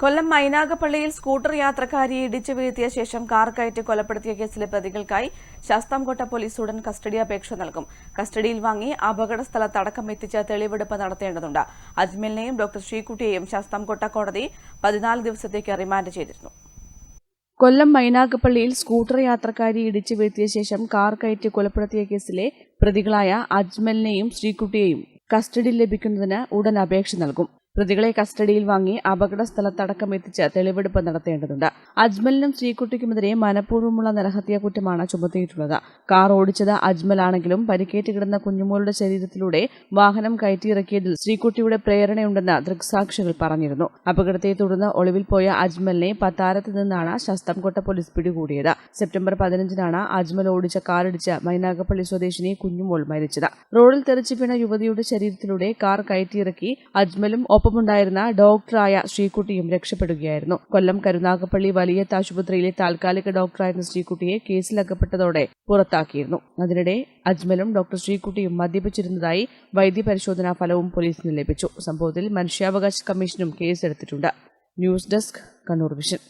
കൊല്ലം മൈനാഗപ്പള്ളിയിൽ scooter യാത്രക്കാരിയെ ഇടിച്ചു വീഴ്ത്തിയ ശേഷം കാർ കയറ്റി കൊലപ്പെടുത്തിയ കേസിലെ പ്രതികൾക്കായി ശാസ്താംകോട്ട പോലീസ് ഉടൻ കസ്റ്റഡി അപേക്ഷ നൽകും. കസ്റ്റഡിയിൽ വാങ്ങി അപകട സ്ഥലത്തടക്കം എത്തിച്ച് തെളിവെടുപ്പ് നടത്തേണ്ടതുണ്ട്. അജ്മലിനെയും ഡോക്ടർ ശ്രീകുട്ടിയെയും ശാസ്താംകോട്ട കോടതി പതിനാല് ദിവസത്തേക്ക് റിമാൻഡ് ചെയ്തിരുന്നു. കൊല്ലം മൈനാഗപ്പള്ളിയിൽ സ്കൂട്ടർ യാത്രക്കാരി ഇടിച്ചു വീഴ്ത്തിയ ശേഷം കാർ കയറ്റി കൊലപ്പെടുത്തിയ കേസിലെ പ്രതികളായ അജ്മലിനെയും ശ്രീകുട്ടിയെയും കസ്റ്റഡിയിൽ ലഭിക്കുന്നതിന് ഉടൻ അപേക്ഷ നൽകും. പ്രതികളെ കസ്റ്റഡിയിൽ വാങ്ങി അപകട സ്ഥലത്തടക്കം എത്തിച്ച് തെളിവെടുപ്പ് നടത്തേണ്ടതുണ്ട്. അജ്മലിനും ശ്രീകുട്ടിക്കുമെതിരെ മനഃപൂർവമുള്ള നരഹത്യാ കുറ്റമാണ് ചുമത്തിയിട്ടുള്ളത്. കാർ ഓടിച്ചത് അജ്മലാണെങ്കിലും പരിക്കേറ്റ് കിടന്ന കുഞ്ഞുമോളുടെ ശരീരത്തിലൂടെ വാഹനം കയറ്റിയിറക്കിയതിൽ ശ്രീകുട്ടിയുടെ പ്രേരണയുണ്ടെന്ന് ദൃക്സാക്ഷികൾ പറഞ്ഞിരുന്നു. അപകടത്തെ തുടർന്ന് ഒളിവിൽ പോയ അജ്മലിനെ പത്താരത്ത് നിന്നാണ് ശസ്തംകോട്ട പോലീസ് പിടികൂടിയത്. സെപ്റ്റംബർ പതിനഞ്ചിനാണ് അജ്മൽ ഓടിച്ച കാറിടിച്ച് മൈനാഗപ്പള്ളി സ്വദേശിനി കുഞ്ഞുമോൾ മരിച്ചത്. റോഡിൽ തെറിച്ചു വീണ യുവതിയുടെ ശരീരത്തിലൂടെ കാർ കയറ്റിയിറക്കി അജ്മലും ഒപ്പമുണ്ടായിരുന്ന ഡോക്ടറായ ശ്രീകുട്ടിയും രക്ഷപ്പെടുകയായിരുന്നു. കൊല്ലം കരുനാഗപ്പള്ളി വലിയത്ത് ആശുപത്രിയിലെ താൽക്കാലിക ഡോക്ടറായിരുന്ന ശ്രീകുട്ടിയെ കേസിലകപ്പെട്ടതോടെ പുറത്താക്കിയിരുന്നു. അതിനിടെ അജ്മലും ഡോക്ടർ ശ്രീകുട്ടിയും മദ്യപിച്ചിരുന്നതായി വൈദ്യപരിശോധനാ ഫലവും പോലീസിന് ലഭിച്ചു. സംഭവത്തിൽ മനുഷ്യാവകാശ കമ്മീഷനും കേസെടുത്തിട്ടുണ്ട്. News desk Kannur vision.